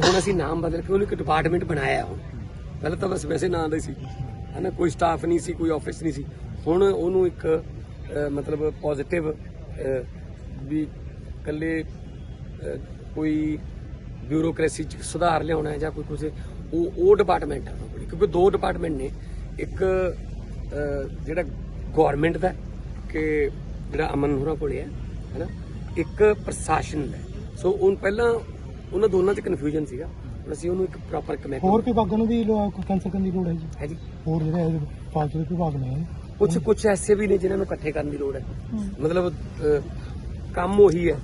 ਹੁਣ ਅਸੀਂ ਨਾਮ ਬਦਲ ਕੇ ਉਹਨੂੰ ਇੱਕ ਡਿਪਾਰਟਮੈਂਟ ਬਣਾਇਆ ਹੁਣ। ਪਹਿਲਾਂ ਤਾਂ ਬਸ ਵੈਸੇ ਨਾਂ ਦਾ ਹੀ ਸੀ। ਹਨਾ, ਕੋਈ ਸਟਾਫ ਨਹੀਂ ਸੀ, ਕੋਈ ਆਫਿਸ ਨਹੀਂ ਸੀ। ਹੁਣ ਉਹਨੂੰ ਇੱਕ ਮਤਲਬ ਪੋਜ਼ਿਟਿਵ ਵੀ ਕੱਲੇ ਕੋਈ ਬਿਊਰੋਕ੍ਰੇਸੀ ਚ ਸੁਧਾਰ ਲਿਆਉਣਾ ਹੈ ਜਾਂ ਕੋਈ ਕੁਝ ਉਹ ਉਹ ਡਿਪਾਰਟਮੈਂਟ ਹੈ ਕਿਉਂਕਿ ਦੋ ਡਿਪਾਰਟਮੈਂਟ ਨੇ। ਇੱਕ ਜਿਹੜਾ ਗਵਰਨਮੈਂਟ ਦਾ ਕਿ ਜਿਹੜਾ ਅਮਨ ਹੋਰਾਂ ਕੋਲੇ ਹੈ, ਹੈਨਾ, ਇੱਕ ਪ੍ਰਸ਼ਾਸਨ ਦਾ ਸੋ ਉਹ ਪਹਿਲਾਂ ਉਹਨਾਂ ਦੋਨਾਂ 'ਚ ਕਨਫਿਊਜ਼ਨ ਸੀਗਾ। ਹੁਣ ਅਸੀਂ ਉਹਨੂੰ ਇੱਕ ਪ੍ਰੋਪਰ ਕਮੈਟ ਹੋਰ ਵਿਭਾਗਾਂ ਨੂੰ ਵੀ ਕੈਂਸਲ ਕਰਨ ਦੀ ਲੋੜ ਹੈ ਜੀ। ਹੈ ਜੀ। ਹੋਰ ਜਿਹੜੇ ਫਾਲਤੂ ਦੇ ਵਿਭਾਗ ਨੇ ਕੁਝ ਕੁਝ ਐਸੇ ਵੀ ਨੇ ਜਿਨ੍ਹਾਂ ਨੂੰ ਇਕੱਠੇ ਕਰਨ ਦੀ ਲੋੜ ਹੈ। ਮਤਲਬ ਕੰਮ ਉਹੀ ਹੈ।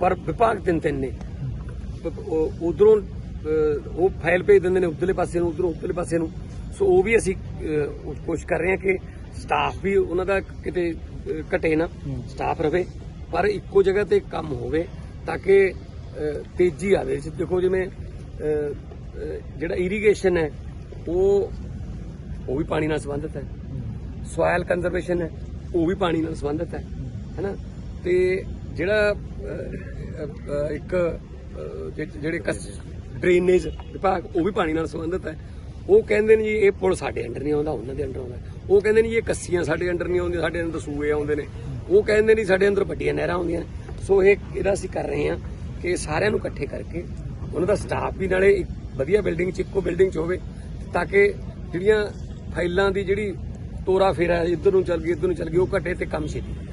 ਪਰ ਵਿਭਾਗ ਤਿੰਨ ਤਿੰਨ ਨੇ। ਉਧਰੋਂ ਉਹ ਫਾਈਲ ਭੇਜ ਦਿੰਦੇ ਨੇ ਉਧਰਲੇ ਪਾਸੇ ਨੂੰ ਉਧਰੋਂ ਉਧਰਲੇ ਪਾਸੇ ਨੂੰ। ਸੋ ਉਹ ਵੀ ਅਸੀਂ ਕੋਸ਼ਿਸ਼ ਕਰ ਰਹੇ ਹਾਂ ਕਿ ਸਟਾਫ ਵੀ ਉਹਨਾਂ ਦਾ ਕਿਤੇ ਘਟੇ ਨਾ। ਸਟਾਫ ਰਵੇ। ਪਰ ਇੱਕੋ ਜਗ੍ਹਾ ਤੇ ਕੰਮ ਹੋਵੇ ਤਾਂ ਕਿ ਤੇਜ਼ੀ ਆਵੇ ਇਸ 'ਚ ਦੇਖੋ ਜਿਵੇਂ ਜਿਹੜਾ ਇਰੀਗੇਸ਼ਨ ਹੈ ਉਹ ਉਹ ਵੀ ਪਾਣੀ ਨਾਲ ਸੰਬੰਧਿਤ ਹੈ। ਸੋਇਲ ਕੰਜ਼ਰਵੇਸ਼ਨ ਹੈ ਉਹ ਵੀ ਪਾਣੀ ਨਾਲ ਸੰਬੰਧਿਤ ਹੈ। ਹੈਨਾ? ਤੇ ਜਿਹੜਾ ਇੱਕ ਅਹ, ਜਿ- ਜਿਹੜੇ ਡਰੇਨੇਜ ਵਿਭਾਗ ਉਹ ਵੀ ਪਾਣੀ ਨਾਲ ਸੰਬੰਧਿਤ ਹੈ। ਉਹ ਕਹਿੰਦੇ ਨੇ ਜੀ ਇਹ ਪੁਲ ਸਾਡੇ ਅੰਡਰ ਨਹੀਂ ਆਉਂਦਾ ਉਹਨਾਂ ਦੇ ਅੰਡਰ ਆਉਂਦਾ ਉਹ ਕਹਿੰਦੇ ਨੇ ਜੀ ਇਹ ਕੱਸੀਆਂ ਸਾਡੇ ਅੰਡਰ ਨਹੀਂ ਆਉਂਦੀਆਂ ਸਾਡੇ ਅੰਦਰ ਸੂਏ ਆਉਂਦੇ ਨੇ। ਉਹ ਕਹਿੰਦੇ ਨੇ ਸਾਡੇ ਅੰਦਰ ਵੱਡੀਆਂ ਨਹਿਰਾਂ ਆਉਂਦੀਆਂ ਸੋ ਇਹ ਇਹਦਾ ਅਸੀਂ ਕਰ ਰਹੇ ਹਾਂ। ਕਿ ਸਾਰਿਆਂ ਨੂੰ ਇਕੱਠੇ ਕਰਕੇ ਉਹਨਾਂ ਦਾ ਸਟਾਫ ਵੀ ਨਾਲੇ ਇੱਕ ਵਧੀਆ ਬਿਲਡਿੰਗ 'ਚ, ਇੱਕੋ ਬਿਲਡਿੰਗ 'ਚ ਹੋਵੇ, ਤਾਂ ਕਿ ਜਿਹੜੀਆਂ ਫਾਈਲਾਂ ਦੀ ਜਿਹੜੀ ਤੋਰਾ ਫੇਰਾ ਇੱਧਰ ਨੂੰ ਚੱਲ ਗਈ, ਇੱਧਰ ਨੂੰ ਚੱਲ ਗਈ, ਉਹ ਘਟੇ ਤੇ ਕੰਮ ਛੇਤੀ।